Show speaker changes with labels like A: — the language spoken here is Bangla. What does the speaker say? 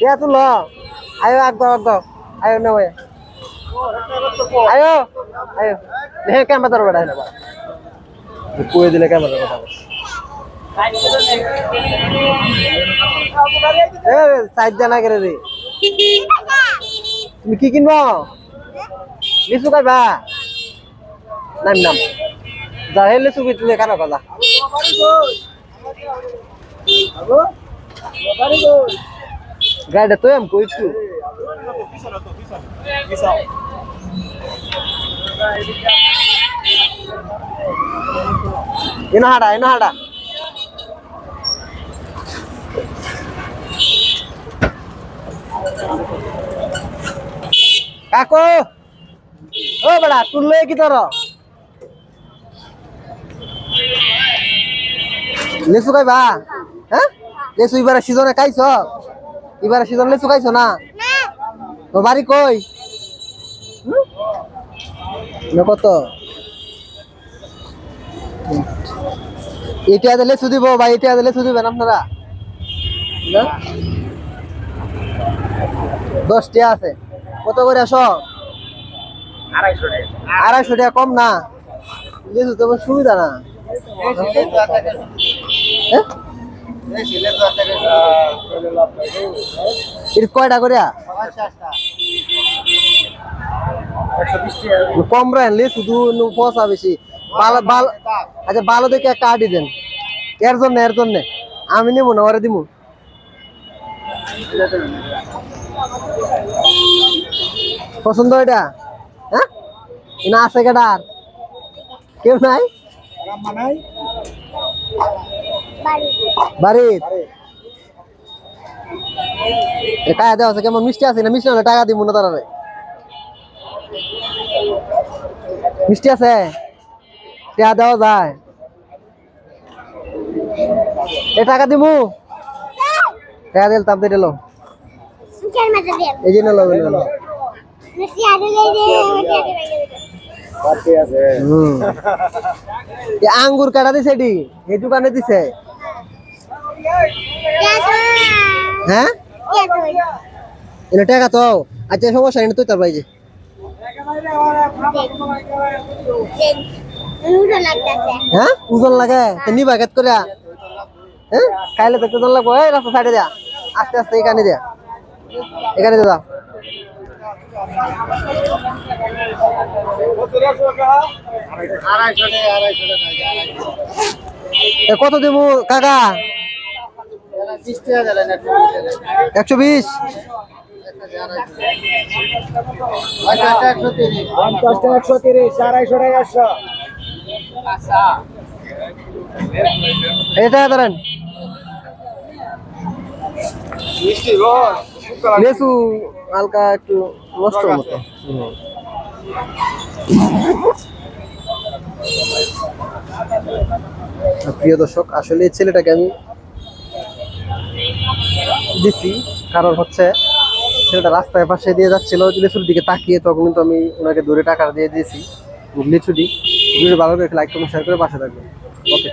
A: Lo. Ayo agdo agdo. Ayo na we. Ayo. Ayo. Nih kan betul beda ini, Pak. Kue দিলে ক্যামেরা কথা। এ সাইড জানা করে দে তুমি কি কিনবো লিচু খাইবা নাম নাম যা হে লিচু কিনলে কেন কথা গাড়িটা তো আমি কইছু এনো হাডা এনো হাডা কাকু, ও বেড়া তুললে কি তোর? লেচু খাইবা হ্যাঁ? লেচু এবারে সিজনে খাইছ? এবারে সিজন লেচু খাইছ না? তোর বাড়ি কই? কত? এটা দিলে লেচু ভাই এটা দিলে দিবেন আপনারা? দশটি আছে। কত করে আসো? আড়াইশো টাকা। কম না। লেচু তো সুবিধা না। হ্যাঁ? এর কয়টা করে? কম রাখেন লে শুধু পচা বেশি। ভালো ভালো আচ্ছা ভালো দেখে একটা আটি দেন। এর জন্য এর জন্য। আমি নেব না ওরে দিব পছন্দ এটা? হ্যাঁ? না আছে কেটার কেউ নাই? বাড়ির কায়া দেওয়া আছে কেমন মিষ্টি আছে না মিষ্টি হলে টাকা দিব না তারা মিষ্টি আছে? টাকা দেওয়া যায়। এ টাকা টাকা দিল তাপ দিয়ে এই জন্য আঙ্গুর কাটা দিছে এটি এই দোকানে দিছে। হ্যাঁ? এটা টাকা তো আচ্ছা সমস্যা নেই তুই তার বাইজে হ্যাঁ? ওজন লাগে? নিবা গেত করে হ্যাঁ? খাইলে তো ওজন লাগবো। এই রাস্তা সাইডে দেয়া। আস্তে আস্তে এখানে দেয়া। এখানে দিয়ে দাও। কত দেবো কাকা? একশো বিশ?
B: একশো তিরিশ আড়াইশো টাকা একশো।
A: এটা ধরেন লেসু হালকা একটু নষ্ট মতো। প্রিয় দর্শক আসলে এই ছেলেটাকে আমি দিছি। কারণ হচ্ছে ছেলেটা রাস্তায় পাশে দিয়ে যাচ্ছিল লিচুর দিকে তাকিয়ে, তখন কিন্তু আমি ওনাকে দূরে টাকা দিয়ে দিয়েছি। লিচুটি ভিডিও ভালো করে লাইক কমেন্ট শেয়ার করে পাশে থাকবেন। ওকে